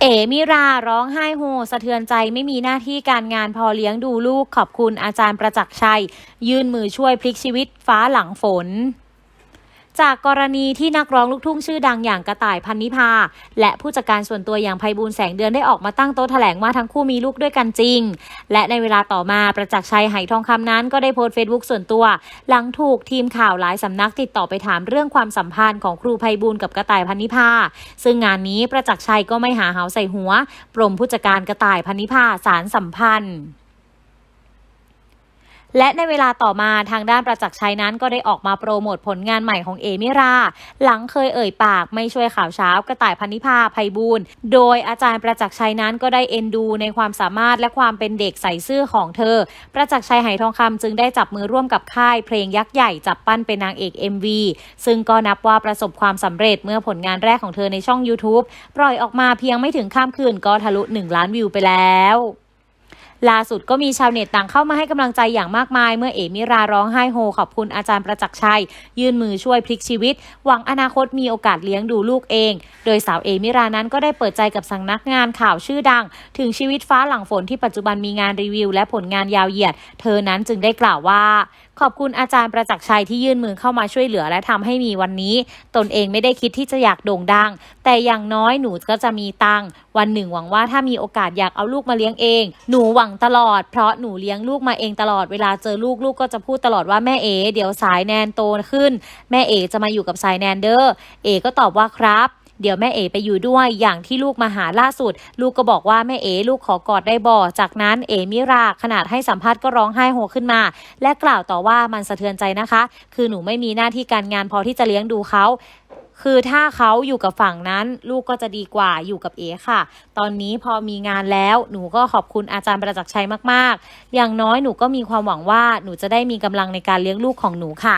เอมิราร้องไห้โฮสะเทือนใจไม่มีหน้าที่การงานพอเลี้ยงดูลูกขอบคุณอาจารย์ประจักษ์ชัย ยื่นมือช่วยพลิกชีวิตฟ้าหลังฝน จากกรณีที่นักร้องลูกทุ่งชื่อดังอย่างกระต่ายพันนิพา และผู้จัดการส่วนตัวอย่างไพบูลแสงเดือนได้ออกมาตั้งโต๊ะแถลงว่าทั้งคู่มีลูกด้วยกันจริง และในเวลาต่อมาประจักษ์ชัยไหทองคำนั้นก็ได้โพสต์เฟซบุ๊กส่วนตัว หลังถูกทีมข่าวหลายสำนักติดต่อไปถามเรื่องความสัมพันธ์ของครูไพบูลกับกระต่ายพันนิพา ซึ่งงานนี้ประจักษ์ชัยก็ไม่หาเหาใส่หัวปรมผู้จัดการกระต่ายพันนิพาสารสัมพันธ์ และในเวลาต่อมาทางด้านประจักษ์ชัยนั้นก็ได้ออกมาโปรโมทผลงานใหม่ของเอมิรา หลังเคยเอ่ยปากไม่ช่วยข่าวเช้ากระต่ายพันนิพาภัยบูลย์โดยอาจารย์ประจักษ์ชัยนั้นก็ได้เอ็นดูในความสามารถและความเป็นเด็กใส่ซื่อของเธอ ประจักษ์ชัยไหทองคำจึงได้จับมือร่วมกับค่ายเพลงยักษ์ใหญ่จับปั้นเป็นนางเอก MV ซึ่งก็นับว่าประสบความสำเร็จเมื่อผลงานแรกของเธอในช่อง YouTube ปล่อยออกมาเพียงไม่ถึงข้ามคืนก็ทะลุ 1 ล้านวิวไปแล้ว ล่าสุดก็มีชาวเน็ตต่างเข้ามาให้กำลังใจอย่างมากมาย เมื่อเอมิราร้องไห้โฮ ขอบคุณอาจารย์ประจักษ์ชัย ยื่นมือช่วยพลิกชีวิต หวังอนาคตมีโอกาสเลี้ยงดูลูกเอง โดยสาวเอมิรานั้นก็ได้เปิดใจกับสังนักงานข่าวชื่อดัง ถึงชีวิตฟ้าหลังฝนที่ปัจจุบันมีงานรีวิว และผลงานยาวเหยียด เธอนั้นจึงได้กล่าวว่า ขอบคุณอาจารย์ประจักษ์ชัยที่ยื่นมือเข้ามาช่วยเหลือและทำให้มีวันนี้ ตนเองไม่ได้คิดที่จะอยากโด่งดัง แต่อย่างน้อยหนูก็จะมีตังค์วันหนึ่งหวังว่าถ้ามีโอกาสอยากเอาลูกมาเลี้ยงเอง หนูหวังตลอด เพราะหนูเลี้ยงลูกมาเองตลอดเวลาเจอลูกลูกก็จะพูดตลอดว่าแม่เอ๋เดี๋ยวสายแนนโตขึ้น แม่เอ๋จะมาอยู่กับสายแนนเดอร์เอ๋ก็ตอบว่าครับ เดี๋ยวแม่เอ๋ไปอยู่ด้วยอย่างที่ลูกมาหาล่าสุด ลูกก็บอกว่าแม่เอ๋ลูกขอกอดได้บ่จากนั้นเอ๋มิราขนาดให้สัมภาษณ์ก็ร้องไห้โฮขึ้นมา และกล่าวต่อว่ามันสะเทือนใจนะคะ คือหนูไม่มีหน้าที่การงานพอที่จะเลี้ยงดูเขาคือถ้าเขาอยู่กับฝั่งนั้นลูกก็จะดีกว่าอยู่กับเอ๋ค่ะ ตอนนี้พอมีงานแล้วหนูก็ขอบคุณอาจารย์ประจักษ์ชัยมาก ๆ อย่างน้อยหนูก็มีความหวังว่าหนูจะได้มีกำลังในการเลี้ยงลูกของหนูค่ะ